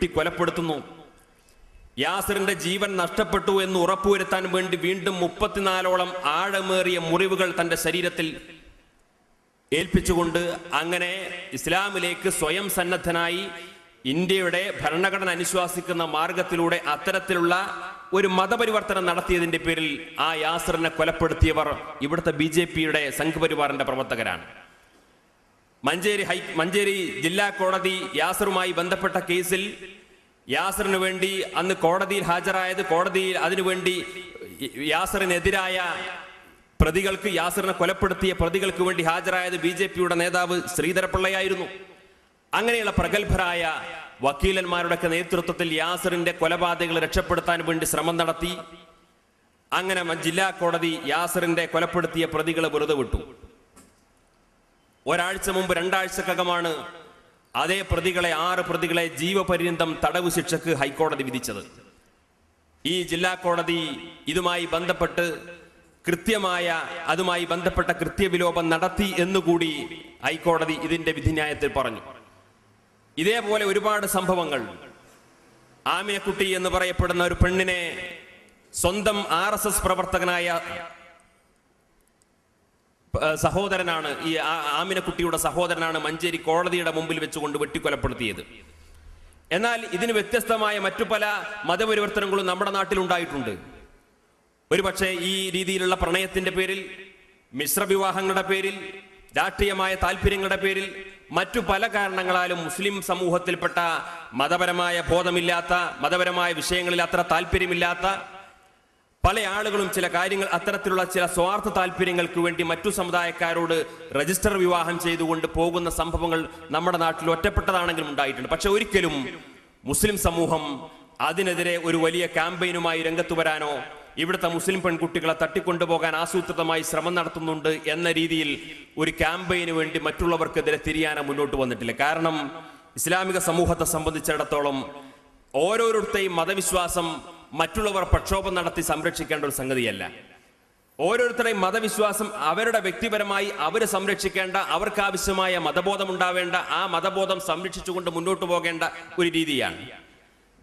വെട്ടിക്കൊലപ്പെടുത്തുന്നു യാസറിന്റെ ജീവൻ നഷ്ടപ്പെട്ടു എന്ന് ഉറപ്പുവരുത്താൻ വേണ്ടി വീണ്ടും മുപ്പത്തിനാലോളം ആഴമേറിയ മുറിവുകൾ തന്റെ ശരീരത്തിൽ ഏൽപ്പിച്ചുകൊണ്ട് അങ്ങനെ ഇസ്ലാമിലേക്ക് സ്വയം സന്നദ്ധനായി ഇന്ത്യയുടെ ഭരണഘടന അനുശ്വാസിക്കുന്ന മാർഗത്തിലൂടെ അത്തരത്തിലുള്ള ഒരു മതപരിവർത്തനം നടത്തിയതിന്റെ പേരിൽ ആ യാസറിനെ കൊലപ്പെടുത്തിയവർ ഇവിടുത്തെ ബി ജെ പിയുടെ സംഘപരിവാറിന്റെ പ്രവർത്തകരാണ്. മഞ്ചേരി ഹൈ മഞ്ചേരി ജില്ലാ കോടതി യാസറുമായി ബന്ധപ്പെട്ട കേസിൽ യാസറിന് വേണ്ടി അന്ന് കോടതിയിൽ ഹാജരായത് കോടതിയിൽ അതിനുവേണ്ടി യാസറിനെതിരായ പ്രതികൾക്ക് യാസറിനെ കൊലപ്പെടുത്തിയ പ്രതികൾക്ക് വേണ്ടി ഹാജരായത് ബി ജെ പിയുടെ നേതാവ് ശ്രീധരപിള്ളയായിരുന്നു. അങ്ങനെയുള്ള പ്രഗത്ഭരായ വക്കീലന്മാരുടെയൊക്കെ നേതൃത്വത്തിൽ യാസറിന്റെ കൊലപാതകളെ രക്ഷപ്പെടുത്താൻ വേണ്ടി ശ്രമം നടത്തി. അങ്ങനെ ജില്ലാ കോടതി യാസറിന്റെ കൊലപ്പെടുത്തിയ പ്രതികളെ വെറുതെ വിട്ടു. ഒരാഴ്ച മുമ്പ് രണ്ടാഴ്ചക്കകമാണ് അതേ പ്രതികളെ ആറ് പ്രതികളെ ജീവപര്യന്തം തടവ് ശിക്ഷക്ക് ഹൈക്കോടതി വിധിച്ചത്. ഈ ജില്ലാ കോടതി ഇതുമായി ബന്ധപ്പെട്ട് കൃത്യമായ അതുമായി ബന്ധപ്പെട്ട കൃത്യവിലോപം നടത്തി എന്നുകൂടി ഹൈക്കോടതി ഇതിന്റെ വിധിന്യായത്തിൽ പറഞ്ഞു. ഇതേപോലെ ഒരുപാട് സംഭവങ്ങൾ. ആമിനക്കുട്ടി എന്ന് പറയപ്പെടുന്ന ഒരു പെണ്ണിനെ സ്വന്തം ആർ പ്രവർത്തകനായ സഹോദരനാണ് ഈ ആമിനക്കുട്ടിയുടെ സഹോദരനാണ് മഞ്ചേരി കോടതിയുടെ മുമ്പിൽ വെച്ചുകൊണ്ട് വെട്ടിക്കൊലപ്പെടുത്തിയത്. എന്നാൽ ഇതിന് വ്യത്യസ്തമായ മറ്റു പല മതപരിവർത്തനങ്ങളും നമ്മുടെ നാട്ടിൽ ഉണ്ടായിട്ടുണ്ട് ഒരുപക്ഷെ ഈ രീതിയിലുള്ള പ്രണയത്തിന്റെ പേരിൽ മിശ്രവിവാഹങ്ങളുടെ പേരിൽ രാഷ്ട്രീയമായ താല്പര്യങ്ങളുടെ പേരിൽ മറ്റു പല കാരണങ്ങളാലും മുസ്ലിം സമൂഹത്തിൽപ്പെട്ട മതപരമായ ബോധമില്ലാത്ത മതപരമായ വിഷയങ്ങളിൽ അത്ര താല്പര്യമില്ലാത്ത പല ആളുകളും ചില കാര്യങ്ങൾ അത്തരത്തിലുള്ള ചില സ്വാർത്ഥ താല്പര്യങ്ങൾക്ക് വേണ്ടി മറ്റു സമുദായക്കാരോട് രജിസ്റ്റർ വിവാഹം ചെയ്തുകൊണ്ട് പോകുന്ന സംഭവങ്ങൾ നമ്മുടെ നാട്ടിൽ ഒറ്റപ്പെട്ടതാണെങ്കിലും ഉണ്ടായിട്ടുണ്ട്. പക്ഷെ ഒരിക്കലും മുസ്ലിം സമൂഹം അതിനെതിരെ ഒരു വലിയ ക്യാമ്പയിനുമായി രംഗത്ത് വരാനോ ഇവിടുത്തെ മുസ്ലിം പെൺകുട്ടികളെ തട്ടിക്കൊണ്ടുപോകാൻ ആസൂത്രിതമായി ശ്രമം നടത്തുന്നുണ്ട് എന്ന രീതിയിൽ ഒരു ക്യാമ്പയിന് വേണ്ടി മറ്റുള്ളവർക്കെതിരെ തിരിയാനോ മുന്നോട്ട് വന്നിട്ടില്ല. കാരണം ഇസ്ലാമിക സമൂഹത്തെ സംബന്ധിച്ചിടത്തോളം ഓരോരുത്തരെയും മതവിശ്വാസം മറ്റുള്ളവർ പ്രക്ഷോഭം നടത്തി സംരക്ഷിക്കേണ്ട ഒരു സംഗതിയല്ല. ഓരോരുത്തരുടെയും മതവിശ്വാസം അവരുടെ വ്യക്തിപരമായി അവർ സംരക്ഷിക്കേണ്ട അവർക്കാവശ്യമായ മതബോധം ഉണ്ടാവേണ്ട ആ മതബോധം സംരക്ഷിച്ചുകൊണ്ട് മുന്നോട്ട് പോകേണ്ട ഒരു രീതിയാണ്.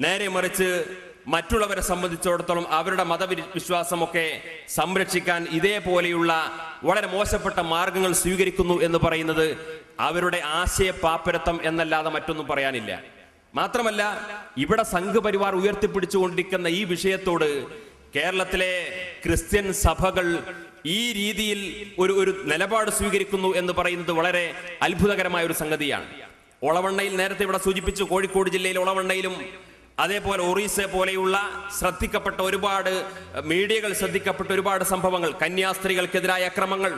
നേരെ മറിച്ച് മറ്റുള്ളവരെ സംബന്ധിച്ചിടത്തോളം അവരുടെ മതവിശ്വാസമൊക്കെ സംരക്ഷിക്കാൻ ഇതേപോലെയുള്ള വളരെ മോശപ്പെട്ട മാർഗങ്ങൾ സ്വീകരിക്കുന്നു എന്ന് പറയുന്നത് അവരുടെ ആശയ പാപ്പരത്വം എന്നല്ലാതെ മറ്റൊന്നും പറയാനില്ല. മാത്രമല്ല ഇവിടെ സംഘപരിവാർ ഉയർത്തിപ്പിടിച്ചുകൊണ്ടിരിക്കുന്ന ഈ വിഷയത്തോട് കേരളത്തിലെ ക്രിസ്ത്യൻ സഭകൾ ഈ രീതിയിൽ ഒരു ഒരു നിലപാട് സ്വീകരിക്കുന്നു എന്ന് പറയുന്നത് വളരെ അത്ഭുതകരമായ ഒരു സംഗതിയാണ്. ഒളവണ്ണയിൽ നേരത്തെ ഇവിടെ സൂചിപ്പിച്ചു കോഴിക്കോട് ജില്ലയിലെ ഒളവണ്ണയിലും അതേപോലെ ഒറീസ പോലെയുള്ള ശ്രദ്ധിക്കപ്പെട്ട ഒരുപാട് മീഡിയകൾ ശ്രദ്ധിക്കപ്പെട്ട ഒരുപാട് സംഭവങ്ങൾ കന്യാസ്ത്രീകൾക്കെതിരായ അക്രമങ്ങൾ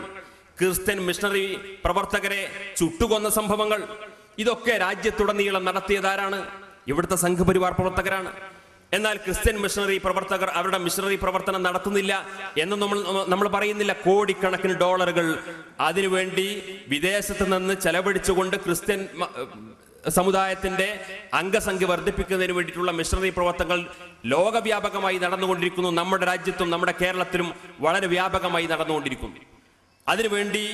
ക്രിസ്ത്യൻ മിഷണറി പ്രവർത്തകരെ ചുട്ടുകൊന്ന സംഭവങ്ങൾ ഇതൊക്കെ രാജ്യത്തുടനീളം നടത്തിയതാരാണ്? ഇവിടുത്തെ സംഘപരിവാർ പ്രവർത്തകരാണ്. എന്നാൽ ക്രിസ്ത്യൻ മിഷണറി പ്രവർത്തകർ അവരുടെ മിഷണറി പ്രവർത്തനം നടത്തുന്നില്ല എന്ന് നമ്മൾ നമ്മൾ പറയുന്നില്ല. കോടിക്കണക്കിന് ഡോളറുകൾ അതിനുവേണ്ടി വിദേശത്ത് നിന്ന് ചെലവഴിച്ചുകൊണ്ട് ക്രിസ്ത്യൻ സമുദായത്തിന്റെ അംഗസംഖ്യ വർദ്ധിപ്പിക്കുന്നതിന് വേണ്ടിയിട്ടുള്ള മിഷണറി പ്രവർത്തനങ്ങൾ ലോകവ്യാപകമായി നടന്നുകൊണ്ടിരിക്കുന്നു. നമ്മുടെ രാജ്യത്തും നമ്മുടെ കേരളത്തിലും വളരെ വ്യാപകമായി നടന്നുകൊണ്ടിരിക്കുന്നു. അതിനുവേണ്ടി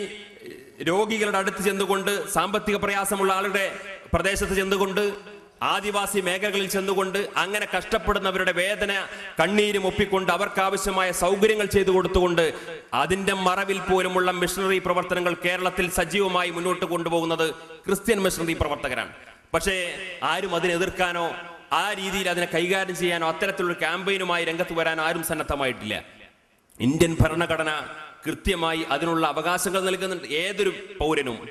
രോഗികളുടെ അടുത്ത് ചെന്നുകൊണ്ട് സാമ്പത്തിക പ്രയാസമുള്ള ആളുടെ പ്രദേശത്ത് ചെന്നുകൊണ്ട് ആദിവാസി മേഖലകളിൽ ചെന്നുകൊണ്ട് അങ്ങനെ കഷ്ടപ്പെടുന്നവരുടെ വേദന കണ്ണീരും ഒപ്പിക്കൊണ്ട് അവർക്ക് ആവശ്യമായ സൗകര്യങ്ങൾ ചെയ്തു കൊടുത്തുകൊണ്ട് അതിന്റെ മറവിൽ പോലുമുള്ള മിഷണറി പ്രവർത്തനങ്ങൾ കേരളത്തിൽ സജീവമായി മുന്നോട്ട് കൊണ്ടുപോകുന്നത് ക്രിസ്ത്യൻ മിഷണറി പ്രവർത്തകരാണ്. പക്ഷേ ആരും അതിനെ എതിർക്കാനോ ആ രീതിയിൽ അതിനെ കൈകാര്യം ചെയ്യാനോ അത്തരത്തിലുള്ള ക്യാമ്പയിനുമായി രംഗത്ത് വരാനോ ആരും സന്നദ്ധമായിട്ടില്ല. ഇന്ത്യൻ ഭരണഘടന കൃത്യമായി അതിനുള്ള അവകാശങ്ങൾ നൽകുന്നുണ്ട്. ഏതൊരു പൗരനും.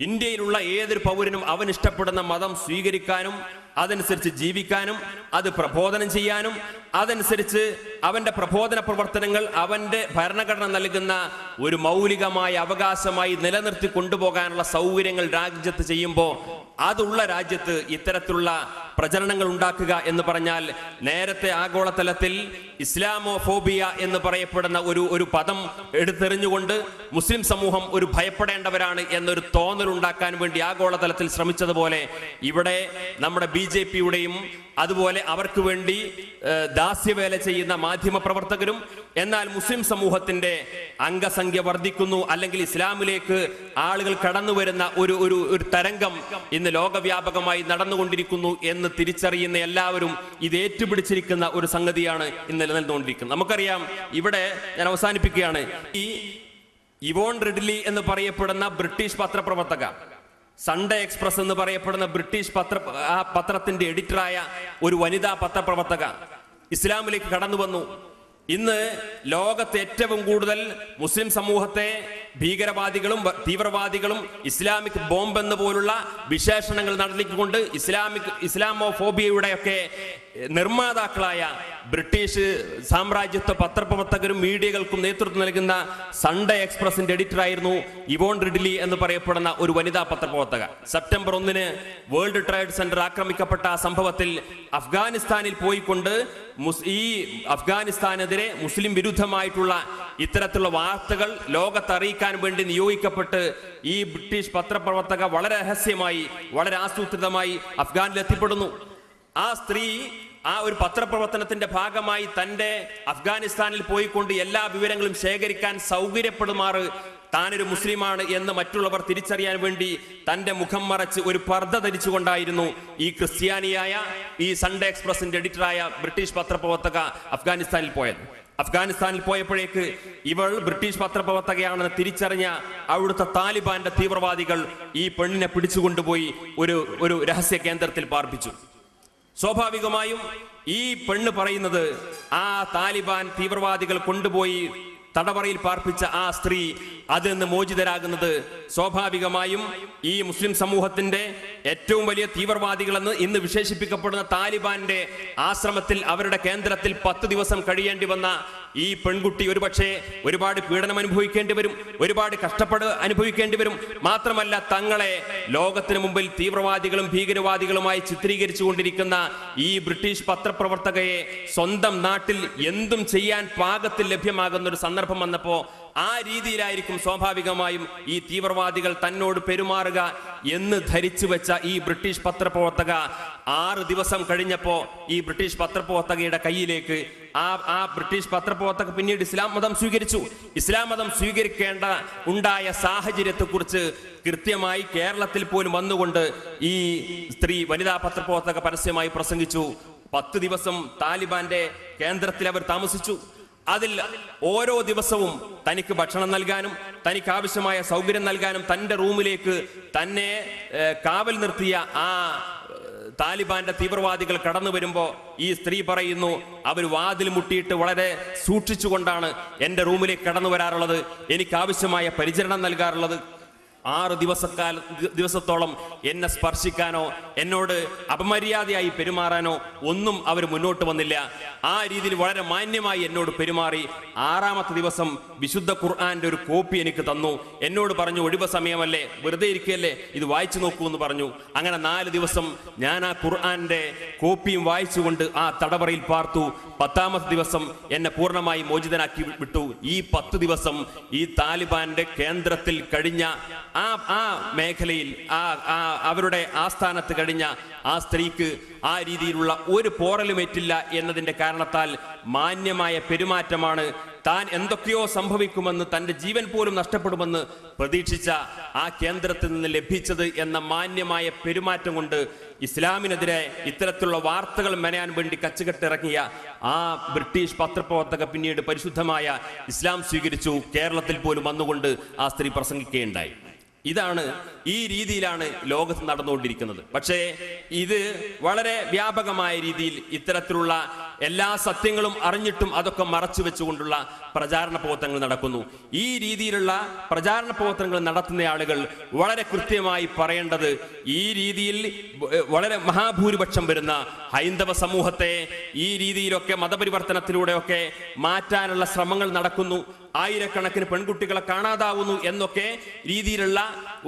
ഇന്ത്യയിലുള്ള ഏതൊരു പൗരനും അവൻ ഇഷ്ടപ്പെടുന്ന മതം സ്വീകരിക്കാനും അതനുസരിച്ച് ജീവിക്കാനും അത് പ്രബോധനം ചെയ്യാനും അതനുസരിച്ച് അവന്റെ പ്രബോധന പ്രവർത്തനങ്ങൾ അവന്റെ ഭരണഘടന നൽകുന്ന ഒരു മൗലികമായ അവകാശമായി നിലനിർത്തി കൊണ്ടുപോകാനുള്ള സൗകര്യങ്ങൾ രാജ്യത്ത് ചെയ്യുമ്പോൾ അതുള്ള രാജ്യത്ത് ഇത്തരത്തിലുള്ള പ്രചരണങ്ങൾ ഉണ്ടാക്കുക എന്ന് പറഞ്ഞാൽ നേരത്തെ ആഗോളതലത്തിൽ ഇസ്ലാമോഫോബിയ എന്ന് പറയപ്പെടുന്ന ഒരു ഒരു പദം എടുത്തെറിഞ്ഞുകൊണ്ട് മുസ്ലിം സമൂഹം ഒരു ഭയപ്പെടേണ്ടവരാണ് എന്നൊരു തോന്നൽ ഉണ്ടാക്കാൻ വേണ്ടി ആഗോളതലത്തിൽ ശ്രമിച്ചതുപോലെ ഇവിടെ നമ്മുടെ ബി ജെ പിയുടെയും അതുപോലെ അവർക്ക് വേണ്ടി ദാസ്യവേല ചെയ്യുന്ന മാധ്യമ പ്രവർത്തകരും എന്നാൽ മുസ്ലിം സമൂഹത്തിന്റെ അംഗസംഖ്യ വർദ്ധിക്കുന്നു അല്ലെങ്കിൽ ഇസ്ലാമിലേക്ക് ആളുകൾ കടന്നു വരുന്ന ഒരു ഒരു തരംഗം ഇന്ന് ലോകവ്യാപകമായി നടന്നുകൊണ്ടിരിക്കുന്നു എന്ന് തിരിച്ചറിയുന്ന എല്ലാവരും ഇത് ഏറ്റുപിടിച്ചിരിക്കുന്ന ഒരു സംഗതിയാണ് ഇന്ന് നിലനിന്നുകൊണ്ടിരിക്കുന്നത്. നമുക്കറിയാം ഇവിടെ ഞാൻ അവസാനിപ്പിക്കുകയാണ്. ഈ ഇവോൺ റിഡ്ലി എന്ന് പറയപ്പെടുന്ന ബ്രിട്ടീഷ് പത്രപ്രവർത്തക സൺഡേ എക്സ്പ്രസ് എന്ന് പറയപ്പെടുന്ന ബ്രിട്ടീഷ് പത്ര ആ പത്രത്തിന്റെ എഡിറ്ററായ ഒരു വനിതാ പത്രപ്രവർത്തക ഇസ്ലാമിലേക്ക് കടന്നു വന്നു. ഇന്ന് ലോകത്ത് ഏറ്റവും കൂടുതൽ മുസ്ലിം സമൂഹത്തെ ഭീകരവാദികളും തീവ്രവാദികളും ഇസ്ലാമിക് ബോംബ് എന്ന് പോലുള്ള വിശേഷണങ്ങൾ നടത്തിക്കൊണ്ട് ഇസ്ലാമിക് ഇസ്ലാമോ ഫോബിയയുടെയൊക്കെ നിർമ്മാതാക്കളായ ബ്രിട്ടീഷ് സാമ്രാജ്യത്വ പത്രപ്രവർത്തകരും മീഡിയകൾക്കും നേതൃത്വം നൽകുന്ന സൺഡേ എക്സ്പ്രസിന്റെ എഡിറ്ററായിരുന്നു ഇവോൺ റിഡ്ലി എന്ന് പറയപ്പെടുന്ന ഒരു വനിതാ പത്രപ്രവർത്തക സെപ്റ്റംബർ ഒന്നിന് വേൾഡ് ട്രേഡ് സെന്റർ ആക്രമിക്കപ്പെട്ട സംഭവത്തിൽ അഫ്ഗാനിസ്ഥാനിൽ പോയിക്കൊണ്ട് ഈ അഫ്ഗാനിസ്ഥാനെതിരെ മുസ്ലിം വിരുദ്ധമായിട്ടുള്ള ഇത്തരത്തിലുള്ള വാർത്തകൾ ലോകത്തറിയിക്കാൻ വേണ്ടി നിയോഗിക്കപ്പെട്ട് ഈ ബ്രിട്ടീഷ് പത്രപ്രവർത്തക വളരെ രഹസ്യമായി വളരെ ആസൂത്രിതമായി അഫ്ഗാനിൽ എത്തിപ്പെടുന്നു ആ സ്ത്രീ ആ ഒരു പത്രപ്രവർത്തനത്തിന്റെ ഭാഗമായി തന്റെ അഫ്ഗാനിസ്ഥാനിൽ പോയിക്കൊണ്ട് എല്ലാ വിവരങ്ങളും ശേഖരിക്കാൻ സൗകര്യപ്പെടുമാറ് താനൊരു മുസ്ലിമാണ് എന്ന് മറ്റുള്ളവർ തിരിച്ചറിയാൻ വേണ്ടി തന്റെ മുഖം മറച്ച് ഒരു പർദ്ദ ധരിച്ചുകൊണ്ടായിരുന്നു ഈ ക്രിസ്ത്യാനിയായ ഈ സൺഡേ എക്സ്പ്രസിന്റെ എഡിറ്ററായ ബ്രിട്ടീഷ് പത്രപ്രവർത്തക അഫ്ഗാനിസ്ഥാനിൽ പോയത്. അഫ്ഗാനിസ്ഥാനിൽ പോയപ്പോഴേക്ക് ഇവൾ ബ്രിട്ടീഷ് പത്രപ്രവർത്തകയാണെന്ന് തിരിച്ചറിഞ്ഞ അവിടുത്തെ താലിബാന്റെ തീവ്രവാദികൾ ഈ പെണ്ണിനെ പിടിച്ചുകൊണ്ടുപോയി ഒരു ഒരു രഹസ്യ കേന്ദ്രത്തിൽ പാർപ്പിച്ചു. സ്വാഭാവികമായും ഈ പെണ്ണ് പറയുന്നത് ആ താലിബാൻ തീവ്രവാദികൾ കൊണ്ടുപോയി തടവറയിൽ പാർപ്പിച്ച ആ സ്ത്രീ അതിൽ നിന്ന് മോചിതരാകുന്നത് സ്വാഭാവികമായും ഈ മുസ്ലിം സമൂഹത്തിന്റെ ഏറ്റവും വലിയ തീവ്രവാദികളെന്ന് ഇന്ന് വിശേഷിപ്പിക്കപ്പെടുന്ന താലിബാന്റെ ആശ്രമത്തിൽ അവരുടെ കേന്ദ്രത്തിൽ പത്ത് ദിവസം കഴിയേണ്ടി വന്ന ഈ പെൺകുട്ടി ഒരുപക്ഷെ ഒരുപാട് പീഡനം അനുഭവിക്കേണ്ടി വരും ഒരുപാട് കഷ്ടപ്പെട് അനുഭവിക്കേണ്ടി വരും. മാത്രമല്ല തങ്ങളെ ലോകത്തിന് മുമ്പിൽ തീവ്രവാദികളും ഭീകരവാദികളുമായി ചിത്രീകരിച്ചു കൊണ്ടിരിക്കുന്ന ഈ ബ്രിട്ടീഷ് പത്രപ്രവർത്തകയെ സ്വന്തം നാട്ടിൽ എന്തും ചെയ്യാൻ പാകത്തിൽ ലഭ്യമാകുന്ന ഒരു സന്ദർഭം വന്നപ്പോ ആ രീതിയിലായിരിക്കും സ്വാഭാവികമായും ഈ തീവ്രവാദികൾ തന്നോട് പെരുമാറുക എന്ന് ധരിച്ചു വെച്ച ഈ ബ്രിട്ടീഷ് പത്രപ്രവർത്തക ആറ് ദിവസം കഴിഞ്ഞപ്പോ ഈ ബ്രിട്ടീഷ് പത്രപ്രവർത്തകയുടെ കയ്യിലേക്ക് ആ ആ ബ്രിട്ടീഷ് പത്രപ്രവർത്തക പിന്നീട് ഇസ്ലാം മതം സ്വീകരിച്ചു. ഇസ്ലാം മതം സ്വീകരിക്കേണ്ട ഉണ്ടായ സാഹചര്യത്തെക്കുറിച്ച് കൃത്യമായി കേരളത്തിൽ പോലും വന്നുകൊണ്ട് ഈ സ്ത്രീ വനിതാ പത്രപ്രവർത്തക പരസ്യമായി പ്രസംഗിച്ചു. പത്ത് ദിവസം താലിബാന്റെ കേന്ദ്രത്തിൽ അവർ താമസിച്ചു. അതിൽ ഓരോ ദിവസവും തനിക്ക് ഭക്ഷണം നൽകാനും തനിക്ക് ആവശ്യമായ സൗകര്യം നൽകാനും തന്റെ റൂമിലേക്ക് തന്നെ കാവൽ നിർത്തിയ ആ താലിബാന്റെ തീവ്രവാദികൾ കടന്നു വരുമ്പോൾ ഈ സ്ത്രീ പറയുന്നു അവർ വാതിൽ മുട്ടിയിട്ട് വളരെ സൂക്ഷിച്ചുകൊണ്ടാണ് എന്റെ റൂമിലേക്ക് കടന്നു വരാറുള്ളത്. എനിക്ക് ആവശ്യമായ പരിചരണം നൽകാറുള്ളത്. ആറ് ദിവസക്കാല ദിവസത്തോളം എന്നെ സ്പർശിക്കാനോ എന്നോട് അപമര്യാദയായി പെരുമാറാനോ ഒന്നും അവർ മുന്നോട്ട് വന്നില്ല. ആ രീതിയിൽ വളരെ മാന്യമായി എന്നോട് പെരുമാറി. ആറാമത്തെ ദിവസം വിശുദ്ധ ഖുർആാന്റെ ഒരു കോപ്പി എനിക്ക് തന്നു. എന്നോട് പറഞ്ഞു ഒഴിവ് സമയമല്ലേ? വെറുതെ ഇരിക്കുകയല്ലേ ഇത് വായിച്ചു നോക്കൂ എന്ന് പറഞ്ഞു. അങ്ങനെ നാല് ദിവസം ഞാൻ ആ ഖുർആാന്റെ കോപ്പിയും വായിച്ചുകൊണ്ട് ആ തടവറയിൽ പാർത്തു. പത്താമത്തെ ദിവസം എന്നെ പൂർണമായി മോചിതനാക്കി വിട്ടു. ഈ പത്ത് ദിവസം ഈ താലിബാന്റെ കേന്ദ്രത്തിൽ കഴിഞ്ഞ ആ ആ മേഖലയിൽ ആ ആ അവരുടെ ആസ്ഥാനത്ത് കഴിഞ്ഞ ആ സ്ത്രീക്ക് ആ രീതിയിലുള്ള ഒരു പോറലുമേറ്റില്ല എന്നതിന്റെ കാരണത്താൽ മാന്യമായ പെരുമാറ്റമാണ് താൻ എന്തൊക്കെയോ സംഭവിക്കുമെന്ന് തന്റെ ജീവൻ പോലും നഷ്ടപ്പെടുമെന്ന് പ്രതീക്ഷിച്ച ആ കേന്ദ്രത്തിൽ നിന്ന് ലഭിച്ചത് എന്ന മാന്യമായ പെരുമാറ്റം കൊണ്ട് ഇസ്ലാമിനെതിരെ ഇത്തരത്തിലുള്ള വാർത്തകൾ മെനയാൻ വേണ്ടി കച്ചുകെട്ടിറങ്ങിയ ആ ബ്രിട്ടീഷ് പത്രപ്രവർത്തക പിന്നീട് പരിശുദ്ധമായ ഇസ്ലാം സ്വീകരിച്ചു. കേരളത്തിൽ പോലും വന്നുകൊണ്ട് ആ സ്ത്രീ പ്രസംഗിക്കുകയുണ്ടായി. ഇതാണ് ഈ രീതിയിലാണ് ലോകത്ത് നടന്നുകൊണ്ടിരിക്കുന്നത്. പക്ഷേ ഇത് വളരെ വ്യാപകമായ രീതിയിൽ ഇത്തരത്തിലുള്ള എല്ലാ സത്യങ്ങളും അറിഞ്ഞിട്ടും അതൊക്കെ മറച്ചു വെച്ചുകൊണ്ടുള്ള പ്രചാരണ പ്രവർത്തനങ്ങൾ നടക്കുന്നു. ഈ രീതിയിലുള്ള പ്രചാരണ പ്രവർത്തനങ്ങൾ നടത്തുന്ന ആളുകൾ വളരെ കൃത്യമായി പറയേണ്ടത് ഈ രീതിയിൽ വളരെ മഹാഭൂരിപക്ഷം വരുന്ന ഹൈന്ദവ സമൂഹത്തെ ഈ രീതിയിലൊക്കെ മതപരിവർത്തനത്തിലൂടെയൊക്കെ മാറ്റാനുള്ള ശ്രമങ്ങൾ നടക്കുന്നു. ആയിരക്കണക്കിന് പെൺകുട്ടികളെ കാണാതാവുന്നു എന്നൊക്കെ രീതിയിലുള്ള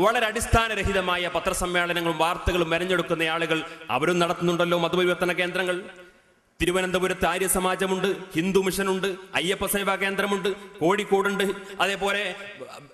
വളരെ അടിസ്ഥാനരഹിതമായ പത്രസമ്മേളനങ്ങളും വാർത്തകളും മെരഞ്ഞെടുക്കുന്ന ആളുകൾ അവരും നടത്തുന്നുണ്ടല്ലോ മതപരിവർത്തന കേന്ദ്രങ്ങൾ. തിരുവനന്തപുരത്ത് ആര്യ സമാജമുണ്ട് ഹിന്ദു മിഷനുണ്ട് അയ്യപ്പ സേവാ കേന്ദ്രമുണ്ട് കോഴിക്കോടുണ്ട്. അതേപോലെ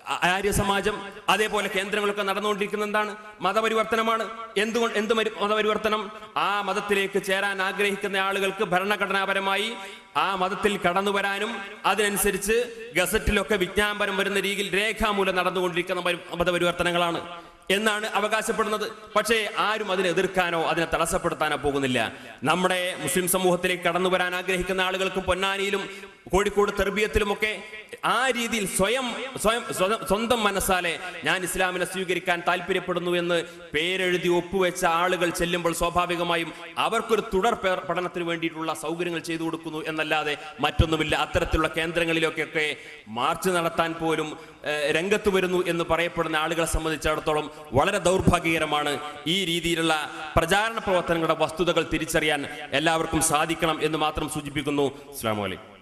ആര്യ സമാജം അതേപോലെ കേന്ദ്രങ്ങളൊക്കെ നടന്നുകൊണ്ടിരിക്കുന്ന എന്താണ് മതപരിവർത്തനമാണ്. എന്തുകൊണ്ട് എന്ത് മതപരിവർത്തനം? ആ മതത്തിലേക്ക് ചേരാൻ ആഗ്രഹിക്കുന്ന ആളുകൾക്ക് ഭരണഘടനാപരമായി ആ മതത്തിൽ കടന്നു വരാനും അതിനനുസരിച്ച് ഗസറ്റിലൊക്കെ വിജ്ഞാപനം വരുന്ന രീതിയിൽ രേഖാമൂലം നടന്നുകൊണ്ടിരിക്കുന്ന പരി- മതപരിവർത്തനങ്ങളാണ്. എന്നാണ് അവകാശപ്പെടുന്നത്. പക്ഷേ ആരും അതിനെ എതിർക്കാനോ അതിനെ തടസ്സപ്പെടുത്താനോ പോകുന്നില്ല. നമ്മുടെ മുസ്ലിം സമൂഹത്തിലേക്ക് കടന്നു വരാൻ ആഗ്രഹിക്കുന്ന ആളുകൾക്ക് പൊന്നാനിയിലും കോഴിക്കോട് തെർബിയത്തിലുമൊക്കെ ആ രീതിയിൽ സ്വയം സ്വയം സ്വന്തം മനസ്സാലെ ഞാൻ ഇസ്ലാമിനെ സ്വീകരിക്കാൻ താല്പര്യപ്പെടുന്നു എന്ന് പേരെഴുതി ഒപ്പുവെച്ച ആളുകൾ ചെല്ലുമ്പോൾ സ്വാഭാവികമായും അവർക്കൊരു തുടർ പഠനത്തിന് വേണ്ടിയിട്ടുള്ള സൗകര്യങ്ങൾ ചെയ്തു കൊടുക്കുന്നു എന്നല്ലാതെ മറ്റൊന്നുമില്ല. അത്തരത്തിലുള്ള കേന്ദ്രങ്ങളിലൊക്കെ മാർച്ച് നടത്താൻ പോലും രംഗത്ത് വരുന്നു എന്ന് പറയപ്പെടുന്ന ആളുകളെ സംബന്ധിച്ചിടത്തോളം വളരെ ദൗർഭാഗ്യകരമാണ് ഈ രീതിയിലുള്ള പ്രചാരണ പ്രവർത്തനങ്ങളുടെ വസ്തുതകൾ തിരിച്ചറിയാൻ എല്ലാവർക്കും സാധിക്കണം എന്ന് മാത്രം സൂചിപ്പിക്കുന്നു. അസ്സാം വലൈക്കും